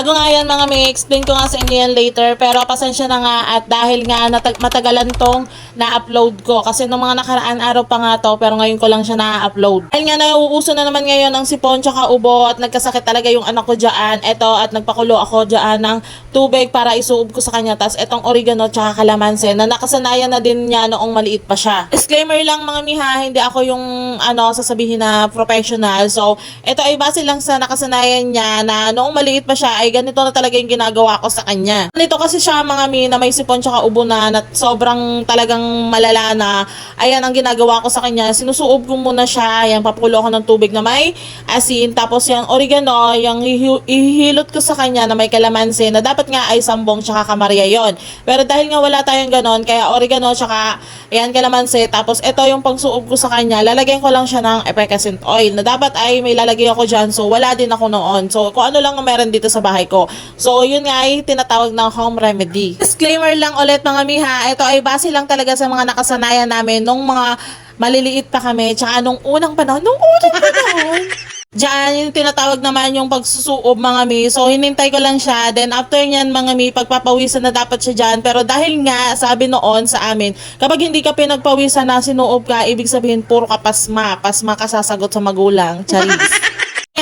Bago nga yan mga may explain ko nga sa inyo yan later pero pasensya na nga at dahil nga natag- matagalan tong na-upload ko kasi nung mga nakaraan araw pa nga to pero ngayon ko lang siya na-upload. Dahil nga nauuso na naman ngayon ang sipon tsaka ubo at nagkasakit talaga yung anak ko dyan. Eto at nagpakulo ako dyan ng tubig para isuob ko sa kanya. Tapos etong oregano tsaka kalamansi na nakasanayan na din niya noong maliit pa siya. Disclaimer lang mga miha, hindi ako yung ano sasabihin na professional. So ito ay base lang sa nakasanayan niya na noong maliit pa siya ay ganito na talaga yung ginagawa ko sa kanya. Nito kasi siya mga mi na may sipon tsaka ubo na, na sobrang talagang malala na ayan ang ginagawa ko sa kanya. Sinusuob ko muna siya, ayan papulo ko ng tubig na may asin tapos yung oregano, yung ihi- ihilot ko sa kanya na may kalamansi na dapat nga ay sambong tsaka kamarya yon. Pero dahil nga wala tayong ganon, kaya oregano tsaka ayan kalamansi tapos ito yung pagsuob ko sa kanya, lalagyan ko lang siya ng effervescent oil na dapat ay may lalagay ako dyan so wala din ako noon. So kung ano lang ang meron dito sa bahay ko. So yun nga ay tinatawag na home remedy. Disclaimer lang ulit mga miha, ito ay base lang talaga sa mga nakasanayan namin nung mga maliliit pa kami tsaka nung unang panahon, nung unang panahon. Diyan, yung tinatawag naman yung pagsusuob mga mi. So, hinintay ko lang siya. Then, after nyan mga mi, pagpapawisan na dapat siya dyan. Pero dahil nga, sabi noon sa amin, kapag hindi ka pinagpawisan na sinuob ka, ibig sabihin, puro ka pasma. Pasma ka sasagot sa magulang. Charis.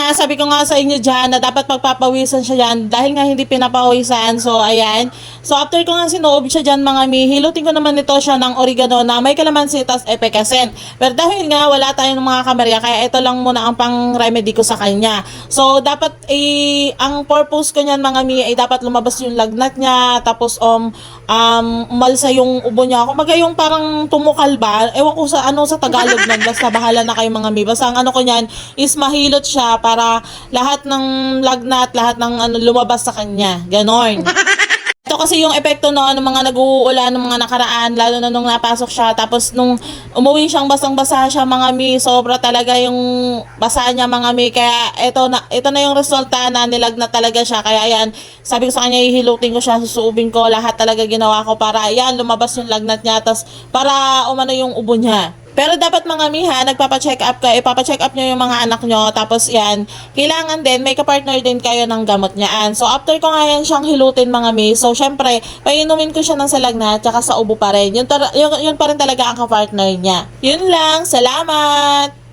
Kaya sabi ko nga sa inyo dyan na dapat magpapawisan siya dyan dahil nga hindi pinapawisan. So, ayan. So, after ko nga sinoob siya dyan mga mi, hilutin ko naman nito siya ng oregano na may kalamansi tas epekasen. Pero dahil nga wala tayong mga kamerya, kaya ito lang muna ang pang remedy ko sa kanya. So, dapat eh, ang purpose ko niyan mga mi ay dapat lumabas yung lagnat niya, tapos um, um, umalsa yung ubo niya. Kumaga yung parang tumukal ba? Ewan ko sa ano sa Tagalog nun. Basta bahala na kayo mga mi. Basta ang ano ko niyan is mahilot siya para lahat ng lagnat, lahat ng ano lumabas sa kanya. Ganon. Ito kasi yung epekto no, ng mga nag-uulan ng mga nakaraan, lalo na nung napasok siya. Tapos nung umuwi siyang basang-basa siya mga mi, sobra talaga yung basa niya mga mi. Kaya ito na, ito na yung resulta na nilagnat talaga siya. Kaya yan, sabi ko sa kanya, ihilutin ko siya, susuubin ko, lahat talaga ginawa ko para yan, lumabas yung lagnat niya. Tapos para umano yung ubo niya. Pero dapat mga miha, nagpapa-check up ka, ipapa-check up nyo yung mga anak nyo, tapos yan, kailangan din, may kapartner din kayo ng gamot niyaan. So, after ko nga yan siyang hilutin mga mi, so, syempre, painumin ko siya ng salagnat, tsaka sa ubo pa rin. Yun, yun, yun pa rin talaga ang kapartner niya. Yun lang, salamat!